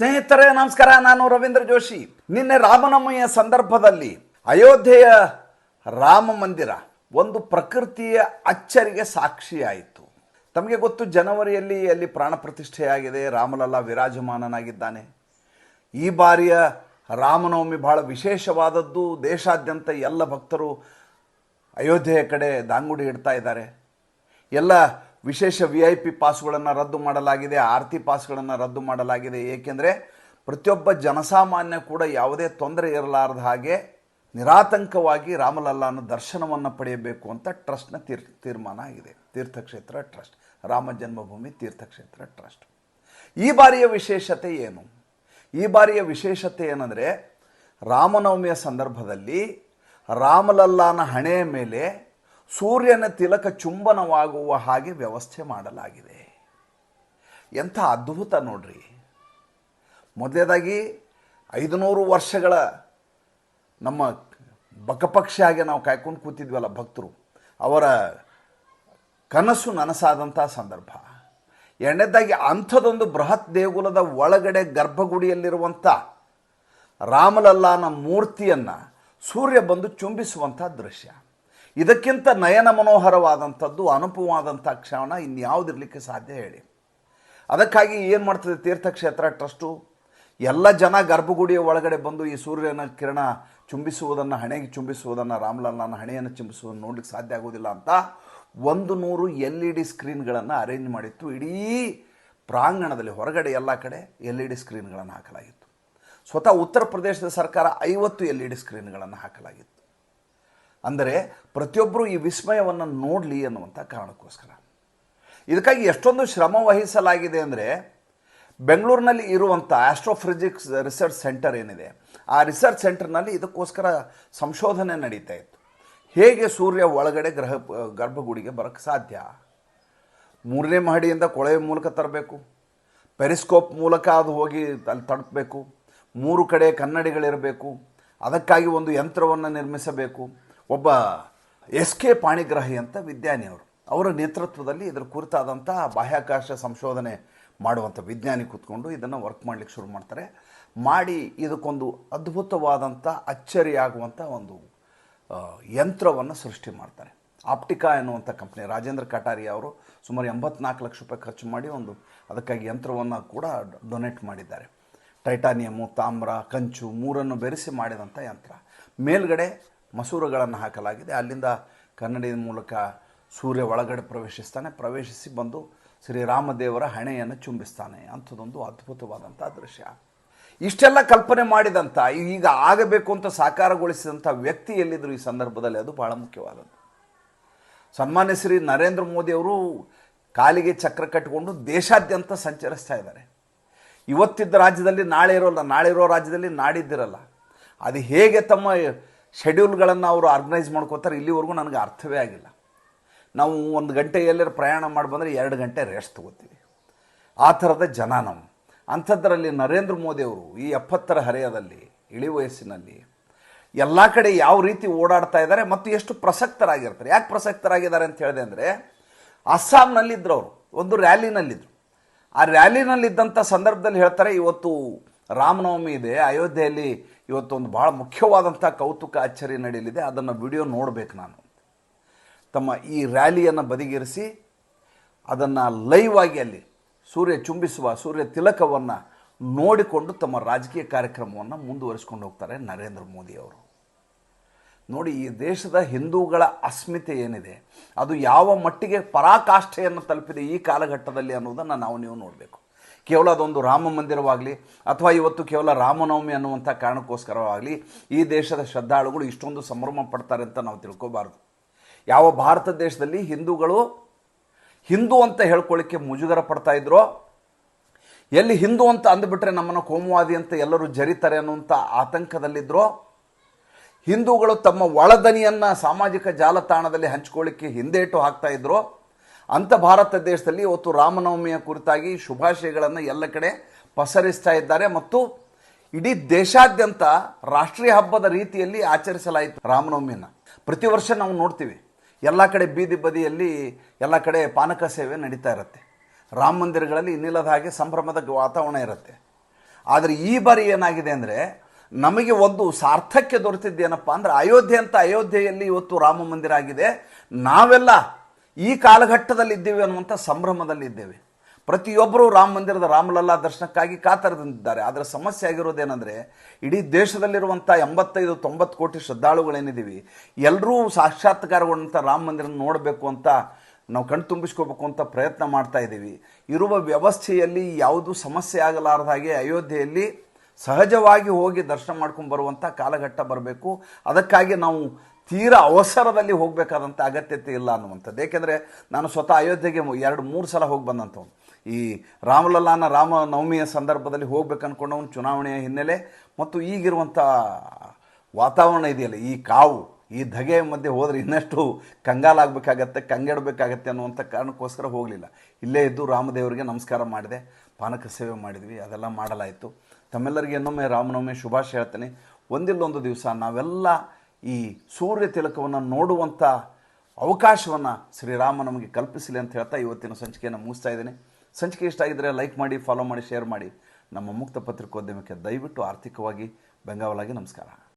ಸ್ನೇಹಿತರೆ, ನಮಸ್ಕಾರ. ನಾನು ರವೀಂದ್ರ ಜೋಶಿ. ನಿನ್ನೆ ರಾಮನವಮಿಯ ಸಂದರ್ಭದಲ್ಲಿ ಅಯೋಧ್ಯೆಯ ರಾಮ ಮಂದಿರ ಒಂದು ಪ್ರಕೃತಿಯ ಅಚ್ಚರಿಗೆ ಸಾಕ್ಷಿಯಾಯಿತು. ತಮಗೆ ಗೊತ್ತು, ಜನವರಿಯಲ್ಲಿ ಅಲ್ಲಿ ಪ್ರಾಣ ಪ್ರತಿಷ್ಠೆಯಾಗಿದೆ. ರಾಮಲಲ್ಲ ವಿರಾಜಮಾನನಾಗಿದ್ದಾನೆ. ಈ ಬಾರಿಯ ರಾಮನವಮಿ ಬಹಳ ವಿಶೇಷವಾದದ್ದು. ದೇಶಾದ್ಯಂತ ಎಲ್ಲ ಭಕ್ತರು ಅಯೋಧ್ಯೆಯ ಕಡೆ ದಾಂಗುಡಿ ಇಡ್ತಾ ಇದ್ದಾರೆ. ಎಲ್ಲ ವಿಶೇಷ ವಿ ಐ ಪಿ ಪಾಸ್ಗಳನ್ನು ರದ್ದು ಮಾಡಲಾಗಿದೆ ಆರತಿ ಪಾಸ್ಗಳನ್ನು ರದ್ದು ಮಾಡಲಾಗಿದೆ. ಏಕೆಂದರೆ ಪ್ರತಿಯೊಬ್ಬ ಜನಸಾಮಾನ್ಯ ಕೂಡ ಯಾವುದೇ ತೊಂದರೆ ಇರಲಾರದ ಹಾಗೆ ನಿರಾತಂಕವಾಗಿ ರಾಮಲಲ್ಲಾನ ದರ್ಶನವನ್ನು ಪಡೆಯಬೇಕು ಅಂತ ಟ್ರಸ್ಟ್ನ ತೀರ್, ತೀರ್ಮಾನ ಆಗಿದೆ. Teerth Kshetra trust, Ram Janmabhoomi Teerth Kshetra trust. ಈ ಬಾರಿಯ ವಿಶೇಷತೆ ಏನು? ಈ ಬಾರಿಯ ವಿಶೇಷತೆ ಏನಂದರೆ ರಾಮನವಮಿಯ ಸಂದರ್ಭದಲ್ಲಿ ರಾಮಲಲ್ಲಾನ ಹಣೆಯ ಮೇಲೆ ಸೂರ್ಯನ ತಿಲಕ ಚುಂಬನವಾಗುವ ಹಾಗೆ ವ್ಯವಸ್ಥೆ ಮಾಡಲಾಗಿದೆ. ಎಂಥ ಅದ್ಭುತ ನೋಡ್ರಿ. ಮೊದಲೇದಾಗಿ ಐದುನೂರು ವರ್ಷಗಳ ನಮ್ಮ ಬಕಪಕ್ಷಿಯಾಗಿ ನಾವು ಕಾಯ್ಕೊಂಡು ಕೂತಿದ್ವಲ್ಲ ಭಕ್ತರು, ಅವರ ಕನಸು ನನಸಾದಂಥ ಸಂದರ್ಭ. ಎರಡನೇದಾಗಿ ಅಂಥದೊಂದು ಬೃಹತ್ ದೇಗುಲದ ಒಳಗಡೆ ಗರ್ಭಗುಡಿಯಲ್ಲಿರುವಂಥ ರಾಮಲಲ್ಲಾನ ಮೂರ್ತಿಯನ್ನು ಸೂರ್ಯ ಬಂದು ಚುಂಬಿಸುವಂಥ ದೃಶ್ಯ. ಇದಕ್ಕಿಂತ ನಯನ ಮನೋಹರವಾದಂಥದ್ದು ಅನುಪವಾದಂಥ ಕ್ಷಣ ಇನ್ಯಾವುದಿರಲಿಕ್ಕೆ ಸಾಧ್ಯ ಹೇಳಿ. ಅದಕ್ಕಾಗಿ ಏನು ಮಾಡ್ತದೆ ತೀರ್ಥಕ್ಷೇತ್ರ ಟ್ರಸ್ಟು? ಎಲ್ಲ ಜನ ಗರ್ಭಗುಡಿಯ ಒಳಗಡೆ ಬಂದು ಈ ಸೂರ್ಯನ ಕಿರಣ ಚುಂಬಿಸುವುದನ್ನು, ಹಣೆಗೆ ಚುಂಬಿಸುವುದನ್ನು, ರಾಮಲಲ್ಲನ ಹಣೆಯನ್ನು ಚುಂಬಿಸುವುದನ್ನು ನೋಡಲಿಕ್ಕೆ ಸಾಧ್ಯ ಆಗೋದಿಲ್ಲ ಅಂತ ಒಂದು ನೂರು ಎಲ್ ಇ ಡಿ ಸ್ಕ್ರೀನ್ಗಳನ್ನು ಅರೇಂಜ್ ಮಾಡಿತ್ತು. ಇಡೀ ಪ್ರಾಂಗಣದಲ್ಲಿ ಹೊರಗಡೆ ಎಲ್ಲ ಕಡೆ ಎಲ್ ಇ ಡಿ ಸ್ಕ್ರೀನ್ಗಳನ್ನು ಹಾಕಲಾಗಿತ್ತು. ಸ್ವತಃ ಉತ್ತರ ಪ್ರದೇಶದ ಸರ್ಕಾರ ಐವತ್ತು ಎಲ್ ಇ ಡಿ ಸ್ಕ್ರೀನ್ಗಳನ್ನು ಹಾಕಲಾಗಿತ್ತು. ಅಂದರೆ ಪ್ರತಿಯೊಬ್ಬರು ಈ ವಿಸ್ಮಯವನ್ನು ನೋಡಲಿ ಅನ್ನುವಂಥ ಕಾರಣಕ್ಕೋಸ್ಕರ. ಇದಕ್ಕಾಗಿ ಎಷ್ಟೊಂದು ಶ್ರಮ ವಹಿಸಲಾಗಿದೆ ಅಂದರೆ ಬೆಂಗಳೂರಿನಲ್ಲಿ ಇರುವಂಥ ಆಸ್ಟ್ರೋಫಿಸಿಕ್ಸ್ ರಿಸರ್ಚ್ ಸೆಂಟರ್ ಏನಿದೆ, ಆ ರಿಸರ್ಚ್ ಸೆಂಟರ್ನಲ್ಲಿ ಇದಕ್ಕೋಸ್ಕರ ಸಂಶೋಧನೆ ನಡೀತಾ ಇತ್ತು. ಹೇಗೆ ಸೂರ್ಯ ಒಳಗಡೆ ಗ್ರಹ, ಗರ್ಭಗುಡಿಗೆ ಬರೋಕ್ಕೆ ಸಾಧ್ಯ? ಮೂರನೇ ಮಹಡಿಯಿಂದ ಕೊಳವೆ ಮೂಲಕ ತರಬೇಕು, ಪೆರಿಸ್ಕೋಪ್ ಮೂಲಕ ಅದು ಹೋಗಿ ಅಲ್ಲಿ ತಡಬೇಕು, ಮೂರು ಕಡೆ ಕನ್ನಡಿಗಳಿರಬೇಕು, ಅದಕ್ಕಾಗಿ ಒಂದು ಯಂತ್ರವನ್ನು ನಿರ್ಮಿಸಬೇಕು ಒಬ್ಬ ಎಸ್ ಕೆ ಪಾಣಿಗ್ರಾಹಿ ಅಂತ ವಿಜ್ಞಾನಿ ಅವರು. ಅವರ ನೇತೃತ್ವದಲ್ಲಿ ಇದರ ಕುರಿತಾದಂಥ ಬಾಹ್ಯಾಕಾಶ ಸಂಶೋಧನೆ ಮಾಡುವಂಥ ವಿಜ್ಞಾನಿ ಕೂತ್ಕೊಂಡು ಇದನ್ನು ವರ್ಕ್ ಮಾಡಲಿಕ್ಕೆ ಶುರು ಮಾಡ್ತಾರೆ. ಮಾಡಿ ಇದಕ್ಕೊಂದು ಅದ್ಭುತವಾದಂಥ ಅಚ್ಚರಿಯಾಗುವಂಥ ಒಂದು ಯಂತ್ರವನ್ನು ಸೃಷ್ಟಿ ಮಾಡ್ತಾರೆ. ಆಪ್ಟಿಕಾ ಎನ್ನುವಂಥ ಕಂಪ್ನಿ ರಾಜೇಂದ್ರ ಕಟಾರಿ ಅವರು ಸುಮಾರು ಎಂಬತ್ನಾಲ್ಕು ಲಕ್ಷ ರೂಪಾಯಿ ಖರ್ಚು ಮಾಡಿ ಒಂದು ಅದಕ್ಕಾಗಿ ಯಂತ್ರವನ್ನು ಕೂಡ ಡೊನೇಟ್ ಮಾಡಿದ್ದಾರೆ. ಟೈಟಾನಿಯಮು, ತಾಮ್ರ, ಕಂಚು ಮೂರನ್ನು ಬೆರೆಸಿ ಮಾಡಿದಂಥ ಯಂತ್ರ. ಮೇಲ್ಗಡೆ ಮಸೂರಗಳನ್ನು ಹಾಕಲಾಗಿದೆ. ಅಲ್ಲಿಂದ ಕನ್ನಡಿಯ ಮೂಲಕ ಸೂರ್ಯ ಒಳಗಡೆ ಪ್ರವೇಶಿಸ್ತಾನೆ. ಪ್ರವೇಶಿಸಿ ಬಂದು ಶ್ರೀರಾಮದೇವರ ಹಣೆಯನ್ನು ಚುಂಬಿಸ್ತಾನೆ. ಅಂಥದ್ದೊಂದು ಅದ್ಭುತವಾದಂಥ ದೃಶ್ಯ. ಇಷ್ಟೆಲ್ಲ ಕಲ್ಪನೆ ಮಾಡಿದಂಥ, ಈಗ ಆಗಬೇಕು ಅಂತ ಸಾಕಾರಗೊಳಿಸಿದಂಥ ವ್ಯಕ್ತಿ ಎಲ್ಲಿದ್ದರು ಈ ಸಂದರ್ಭದಲ್ಲಿ? ಅದು ಬಹಳ ಮುಖ್ಯವಾದದ್ದು. ಸನ್ಮಾನ್ಯ ಶ್ರೀ ನರೇಂದ್ರ ಮೋದಿಯವರು ಕಾಲಿಗೆ ಚಕ್ರ ಕಟ್ಟಿಕೊಂಡು ದೇಶಾದ್ಯಂತ ಸಂಚರಿಸ್ತಾ ಇದ್ದಾರೆ. ಇವತ್ತಿದ್ದ ರಾಜ್ಯದಲ್ಲಿ ನಾಳೆ ಇರೋಲ್ಲ. ನಾಳೆ ಇರೋ ರಾಜ್ಯದಲ್ಲಿ ನಾಡಿದ್ದಿರಲ್ಲ. ಅದು ಹೇಗೆ ತಮ್ಮ ಶೆಡ್ಯೂಲ್ಗಳನ್ನು ಅವರು ಆರ್ಗನೈಸ್ ಮಾಡ್ಕೋತಾರೆ, ಇಲ್ಲಿವರೆಗೂ ನನಗೆ ಅರ್ಥವೇ ಆಗಿಲ್ಲ. ನಾವು ಒಂದು ಗಂಟೆ ಎಲ್ಲರೂ ಪ್ರಯಾಣ ಮಾಡಿ ಬಂದರೆ ಎರಡು ಗಂಟೆ ರೆಸ್ಟ್ ತೊಗೋತೀವಿ. ಆ ಥರದ ಜನ ನಮ್ಮ ಅಂಥದ್ದರಲ್ಲಿ ನರೇಂದ್ರ ಮೋದಿಯವರು ಈ ಎಪ್ಪತ್ತರ ಹರೆಯದಲ್ಲಿ, ಇಳಿ ವಯಸ್ಸಿನಲ್ಲಿ ಎಲ್ಲ ಕಡೆ ಯಾವ ರೀತಿ ಓಡಾಡ್ತಾ ಇದ್ದಾರೆ ಮತ್ತು ಎಷ್ಟು ಪ್ರಸಕ್ತರಾಗಿರ್ತಾರೆ. ಯಾಕೆ ಪ್ರಸಕ್ತರಾಗಿದ್ದಾರೆ ಅಂತ ಹೇಳಿದೆ ಅಂದರೆ ಅಸ್ಸಾಂನಲ್ಲಿದ್ದರು ಅವರು, ಒಂದು ರ್ಯಾಲಿನಲ್ಲಿದ್ದರು ಆ ರ್ಯಾಲಿನಲ್ಲಿದ್ದಂಥ ಸಂದರ್ಭದಲ್ಲಿ ಹೇಳ್ತಾರೆ, ಇವತ್ತು ರಾಮನವಮಿ ಇದೆ, ಅಯೋಧ್ಯೆಯಲ್ಲಿ ಇವತ್ತೊಂದು ಭಾಳ ಮುಖ್ಯವಾದಂಥ ಕೌತುಕ ಅಚ್ಚರಿ ನಡೆಯಲಿದೆ, ಅದನ್ನು ವಿಡಿಯೋ ನೋಡಬೇಕು ನಾನು. ತಮ್ಮ ಈ ರ್ಯಾಲಿಯನ್ನು ಬದಿಗಿರಿಸಿ, ಅದನ್ನು ಲೈವ್ ಆಗಿ ಅಲ್ಲಿ ಸೂರ್ಯ ಚುಂಬಿಸುವ, ಸೂರ್ಯ ತಿಲಕವನ್ನು ನೋಡಿಕೊಂಡು ತಮ್ಮ ರಾಜಕೀಯ ಕಾರ್ಯಕ್ರಮವನ್ನು ಮುಂದುವರಿಸ್ಕೊಂಡು ಹೋಗ್ತಾರೆ ನರೇಂದ್ರ ಮೋದಿ ಅವರು. ನೋಡಿ, ಈ ದೇಶದ ಹಿಂದೂಗಳ ಅಸ್ಮಿತೆ ಏನಿದೆ, ಅದು ಯಾವ ಮಟ್ಟಿಗೆ ಪರಾಕಾಷ್ಠೆಯನ್ನು ತಲುಪಿದೆ ಈ ಕಾಲಘಟ್ಟದಲ್ಲಿ ಅನ್ನೋದನ್ನು ನಾವು, ನೀವು ನೋಡಬೇಕು. ಕೇವಲ ಅದೊಂದು ರಾಮ ಮಂದಿರವಾಗಲಿ ಅಥವಾ ಇವತ್ತು ಕೇವಲ ರಾಮನವಮಿ ಅನ್ನುವಂಥ ಕಾರಣಕ್ಕೋಸ್ಕರವಾಗಲಿ ಈ ದೇಶದ ಶ್ರದ್ಧಾಳುಗಳು ಇಷ್ಟೊಂದು ಸಂಭ್ರಮ ಪಡ್ತಾರೆ ಅಂತ ನಾವು ತಿಳ್ಕೋಬಾರ್ದು. ಯಾವ ಭಾರತ ದೇಶದಲ್ಲಿ ಹಿಂದೂಗಳು ಹಿಂದೂ ಅಂತ ಹೇಳ್ಕೊಳ್ಳಿಕ್ಕೆ ಮುಜುಗರ ಪಡ್ತಾ ಇದ್ರೋ, ಎಲ್ಲಿ ಹಿಂದೂ ಅಂತ ಅಂದುಬಿಟ್ರೆ ನಮ್ಮನ್ನು ಕೋಮುವಾದಿ ಅಂತ ಎಲ್ಲರೂ ಜರಿತಾರೆ ಅನ್ನುವಂಥ ಆತಂಕದಲ್ಲಿದ್ದರೋ ಹಿಂದೂಗಳು ತಮ್ಮ ಒಳದನಿಯನ್ನು ಸಾಮಾಜಿಕ ಜಾಲತಾಣದಲ್ಲಿ ಹಂಚ್ಕೊಳ್ಳಿಕ್ಕೆ ಹಿಂದೇಟು ಹಾಕ್ತಾ ಇದ್ರು ಅಂಥ ಭಾರತ ದೇಶದಲ್ಲಿ ಇವತ್ತು ರಾಮನವಮಿಯ ಕುರಿತಾಗಿ ಶುಭಾಶಯಗಳನ್ನು ಎಲ್ಲ ಕಡೆ ಪಸರಿಸ್ತಾ ಇದ್ದಾರೆ ಮತ್ತು ಇಡೀ ದೇಶಾದ್ಯಂತ ರಾಷ್ಟ್ರೀಯ ಹಬ್ಬದ ರೀತಿಯಲ್ಲಿ ಆಚರಿಸಲಾಯಿತು ರಾಮನವಮಿಯನ್ನು. ಪ್ರತಿ ವರ್ಷ ನಾವು ನೋಡ್ತೀವಿ, ಎಲ್ಲ ಕಡೆ ಬೀದಿ ಬದಿಯಲ್ಲಿ ಎಲ್ಲ ಕಡೆ ಪಾನಕ ಸೇವೆ ನಡೀತಾ ಇರುತ್ತೆ. ರಾಮ ಮಂದಿರಗಳಲ್ಲಿ ಇನ್ನಿಲ್ಲದ ಹಾಗೆ ಸಂಭ್ರಮದ ವಾತಾವರಣ ಇರುತ್ತೆ. ಆದರೆ ಈ ಬಾರಿ ಏನಾಗಿದೆ ಅಂದರೆ ನಮಗೆ ಒಂದು ಸಾರ್ಥಕ್ಯ ದೊರೆತಿದ್ದೇನಪ್ಪ ಅಂದ್ರೆ ಅಯೋಧ್ಯೆ ಅಂತ ಅಯೋಧ್ಯೆಯಲ್ಲಿ ಇವತ್ತು ರಾಮ ಮಂದಿರ ಆಗಿದೆ. ನಾವೆಲ್ಲ ಈ ಕಾಲಘಟ್ಟದಲ್ಲಿ ಇದ್ದೇವೆ ಅನ್ನುವಂಥ ಸಂಭ್ರಮದಲ್ಲಿದ್ದೇವೆ. ಪ್ರತಿಯೊಬ್ಬರು ರಾಮ ಮಂದಿರದ ರಾಮಲಲ್ಲಾ ದರ್ಶನಕ್ಕಾಗಿ ಕಾತರದಿಂದಿದ್ದಾರೆ. ಆದರೆ ಸಮಸ್ಯೆ ಆಗಿರೋದೇನೆಂದರೆ, ಇಡೀ ದೇಶದಲ್ಲಿರುವಂಥ ಎಂಬತ್ತೈದು, ತೊಂಬತ್ತು ಕೋಟಿ ಶ್ರದ್ಧಾಳುಗಳೇನಿದ್ದೀವಿ ಎಲ್ಲರೂ ಸಾಕ್ಷಾತ್ಕಾರಗೊಂಡಂಥ ರಾಮ ಮಂದಿರ ನೋಡಬೇಕು ಅಂತ ನಾವು ಕಣ್ ತುಂಬಿಸ್ಕೋಬೇಕು ಅಂತ ಪ್ರಯತ್ನ ಮಾಡ್ತಾ ಇದ್ದೀವಿ. ಇರುವ ವ್ಯವಸ್ಥೆಯಲ್ಲಿ ಯಾವುದೂ ಸಮಸ್ಯೆ ಆಗಲಾರದ ಹಾಗೆ ಅಯೋಧ್ಯೆಯಲ್ಲಿ ಸಹಜವಾಗಿ ಹೋಗಿ ದರ್ಶನ ಮಾಡ್ಕೊಂಡು ಬರುವಂಥ ಕಾಲಘಟ್ಟ ಬರಬೇಕು. ಅದಕ್ಕಾಗಿ ನಾವು ತೀರಾ ಅವಸರದಲ್ಲಿ ಹೋಗಬೇಕಾದಂಥ ಅಗತ್ಯತೆ ಇಲ್ಲ ಅನ್ನುವಂಥದ್ದು. ಏಕೆಂದರೆ ನಾನು ಸ್ವತಃ ಅಯೋಧ್ಯೆಗೆ ಎರಡು, ಮೂರು ಸಲ ಹೋಗಿ ಬಂದಂಥವ್ನು. ಈ ರಾಮಲಲ್ಲಾನ ರಾಮ ನವಮಿಯ ಸಂದರ್ಭದಲ್ಲಿ ಹೋಗ್ಬೇಕು ಅಂದ್ಕೊಂಡವನು ಚುನಾವಣೆಯ ಹಿನ್ನೆಲೆ. ಮತ್ತು ಈಗಿರುವಂಥ ವಾತಾವರಣ ಇದೆಯಲ್ಲ, ಈ ಕಾವು, ಈ ಧಗೆಯ ಮಧ್ಯೆ ಹೋದರೆ ಇನ್ನಷ್ಟು ಕಂಗಾಲಾಗಬೇಕಾಗತ್ತೆ, ಕಂಗೆಡಬೇಕಾಗತ್ತೆ ಅನ್ನುವಂಥ ಕಾರಣಕ್ಕೋಸ್ಕರ ಹೋಗಲಿಲ್ಲ. ಇಲ್ಲೇ ಇದ್ದು ರಾಮದೇವರಿಗೆ ನಮಸ್ಕಾರ ಮಾಡಿದೆ, ಪಾನಕ ಸೇವೆ ಮಾಡಿದ್ವಿ, ಅದೆಲ್ಲ ಮಾಡಲಾಯಿತು. ತಮ್ಮೆಲ್ಲರಿಗೆ ಇನ್ನೊಮ್ಮೆ ರಾಮನವಮಿ ಶುಭಾಶಯ ಹೇಳ್ತೇನೆ. ಒಂದಿಲ್ಲೊಂದು ದಿವಸ ನಾವೆಲ್ಲ ಈ ಸೂರ್ಯ ತಿಲಕವನ್ನು ನೋಡುವಂಥ ಅವಕಾಶವನ್ನು ಶ್ರೀರಾಮ ನಮಗೆ ಕಲ್ಪಿಸಲಿ ಅಂತ ಹೇಳ್ತಾ ಇವತ್ತಿನ ಸಂಚಿಕೆಯನ್ನು ಮುಗಿಸ್ತಾ ಇದ್ದೇನೆ. ಸಂಚಿಕೆ ಇಷ್ಟ ಆಗಿದ್ದರೆ ಲೈಕ್ ಮಾಡಿ ಫಾಲೋ ಮಾಡಿ ಶೇರ್ ಮಾಡಿ. ನಮ್ಮ ಮುಕ್ತ ಪತ್ರಿಕೋದ್ಯಮಕ್ಕೆ ದಯವಿಟ್ಟು ಆರ್ಥಿಕವಾಗಿ ಬೆಂಗಾವಲಾಗಿ ನಮಸ್ಕಾರ.